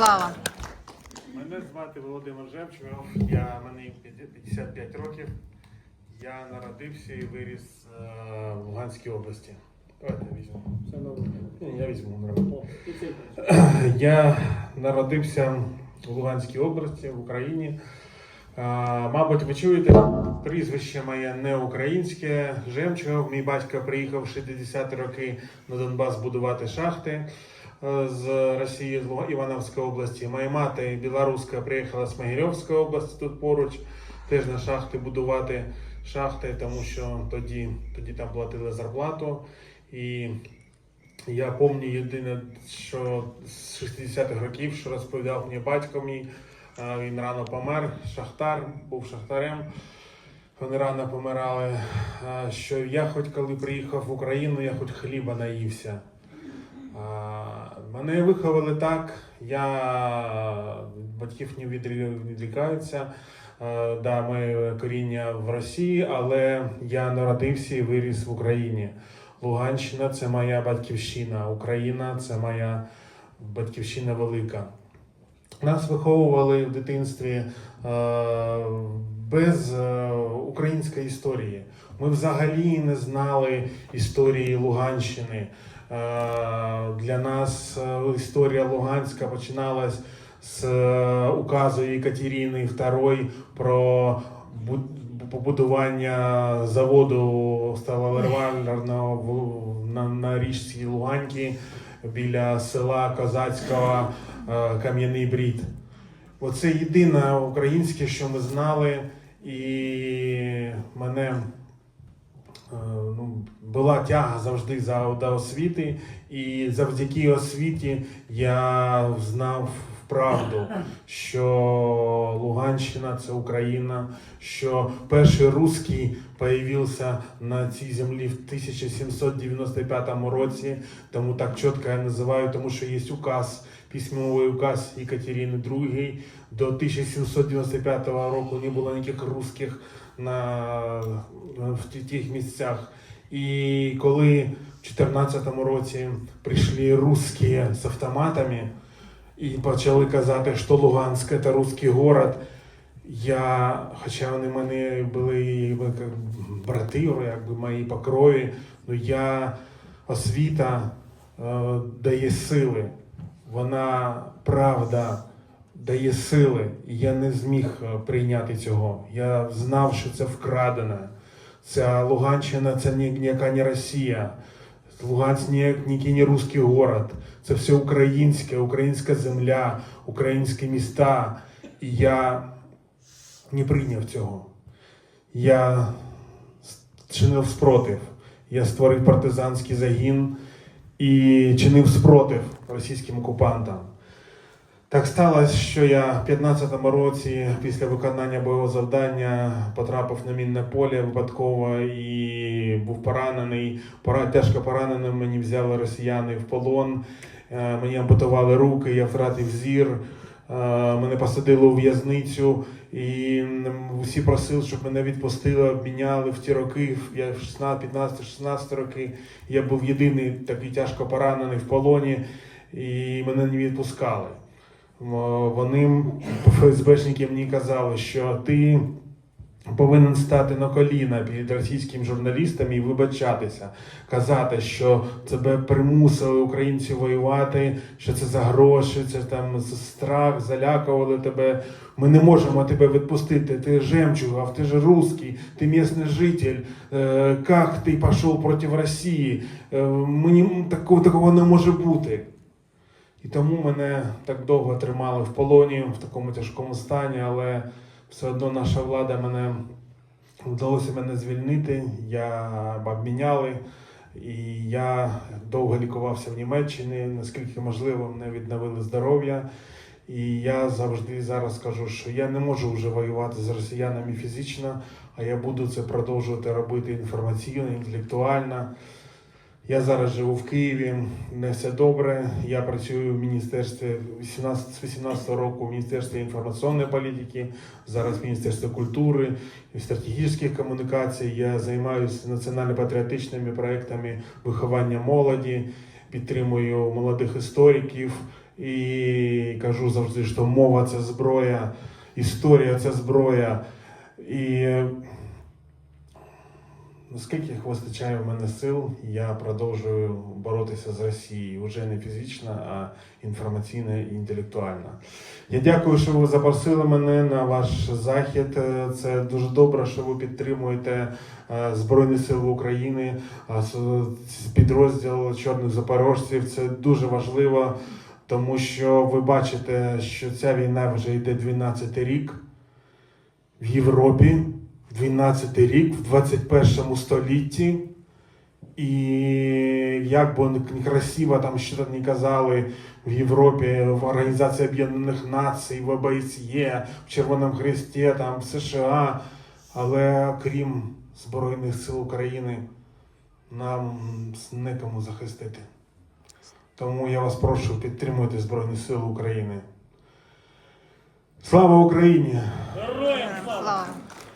Слава. Мене звати Володимир Жемчугов, я мені 55 років. Я народився і виріс е, в Луганській області. Давайте я візьму. Все добре. Ні, Я візьму нормально. О, Я народився в Луганській області в Україні. Е, Мабуть, ви чуєте, прізвище моє не українське. Жемчугов. Мій батько приїхав в 60-ті роки на Донбас будувати шахти з Росії, з Івановської області. Моя мати білоруська приїхала з Могилівської області тут поруч, теж на шахти будувати шахти, тому що тоді, тоді там платили зарплату. І я пам'ятаю єдине, що з 60-х років, що розповідав мені батько мій, він рано помер, шахтар, був шахтарем. Вони рано помирали. Що я хоч коли приїхав в Україну, я хоч хліба наївся. Мене виховали так, я батьків не відрі- відрікаються. Е, Да, моє коріння в Росії, але я народився і виріс в Україні. Луганщина це моя батьківщина, Україна це моя батьківщина велика. Нас виховували в дитинстві е, без е, української історії. Ми взагалі не знали історії Луганщини. Е, для нас е, історія Луганська починалась з е, указу Екатерини II про побудування заводу сталелеварного в- на, на річці Луганьки біля села Козацького Кам'яний Брід. Оце єдине українське, що ми знали, і мене ну, була тяга завжди за, до освіти, і завдяки освіті я знав правду, що Луганщина це Україна, що перший русський появився на цій землі в 1795 році. Тому так чітко я називаю, тому що є указ, письмовий указ Екатерини II. До 1795 року не було ніяких русських на, в тих місцях. І коли в 14 році прийшли русські з автоматами і почали казати, що Луганськ це русський город, я, хоча вони мене були якби, як брати, якби мої по крові, ну я освіта е, дає сили. Вона правда дає сили. І я не зміг е, прийняти цього. Я знав, що це вкрадене. Ця Луганщина це ніяка не Росія. Луганськ ні- ніякий не русський город. Це все українське, українська земля, українські міста. І я не прийняв цього. Я чинив спротив. Я створив партизанський загін і чинив спротив російським окупантам. Так сталося, що я в 15-му році після виконання бойового завдання потрапив на мінне поле випадково і був поранений. Пора, тяжко пораненим мені взяли росіяни в полон. Е, Мені ампутували руки, я втратив зір. Мене посадили у в'язницю, і всі просили, щоб мене відпустили, обміняли в ті роки. Я в 16, 15, 16 роки. Я був єдиний такий тяжко поранений в полоні, і мене не відпускали. Вони ФСБшники мені казали, що ти повинен стати на коліна перед російським журналістами і вибачатися, казати, що тебе примусили українці воювати, що це за гроші, це там страх, залякували тебе. Ми не можемо тебе відпустити. Ти жемчугов, ти ж русский, ти місний житель. Е, Як ти пішов проти Росії? Е, Мені такого, такого не може бути. І тому мене так довго тримали в полоні в такому тяжкому стані, але все одно наша влада мене вдалося мене звільнити. Я обміняли, і я довго лікувався в Німеччині. Наскільки можливо, мене відновили здоров'я. І я завжди зараз кажу, що я не можу вже воювати з росіянами фізично, а я буду це продовжувати робити інформаційно, інтелектуально. Я зараз живу в Києві, не все добре. Я працюю в міністерстві 18, з 18 року в Міністерстві інформаційної політики, зараз в Міністерстві культури і стратегічних комунікацій. Я займаюся національно-патріотичними проектами виховання молоді, підтримую молодих істориків І кажу завжди, що мова це зброя, історія це зброя. І наскільки вистачає в мене сил, я продовжую боротися з Росією. Вже не фізично, а інформаційно і інтелектуально. Я дякую, що ви запросили мене на ваш захід. Е, Це дуже добре, що ви підтримуєте е, Збройні Сили України, підрозділ Чорних Запорожців. Це дуже важливо, тому що ви бачите, що ця війна вже йде 12 рік в Європі, 12 рік, в 21 столітті. І як би не красиво там що там не казали в Європі, в Організації Об'єднаних Націй, в ОБСЄ, в Червоному Хресті, там в США, але крім Збройних сил України, нам некому захистити. Тому я вас прошу підтримуйте Збройні Сили України. Слава Україні! Героям! Слава!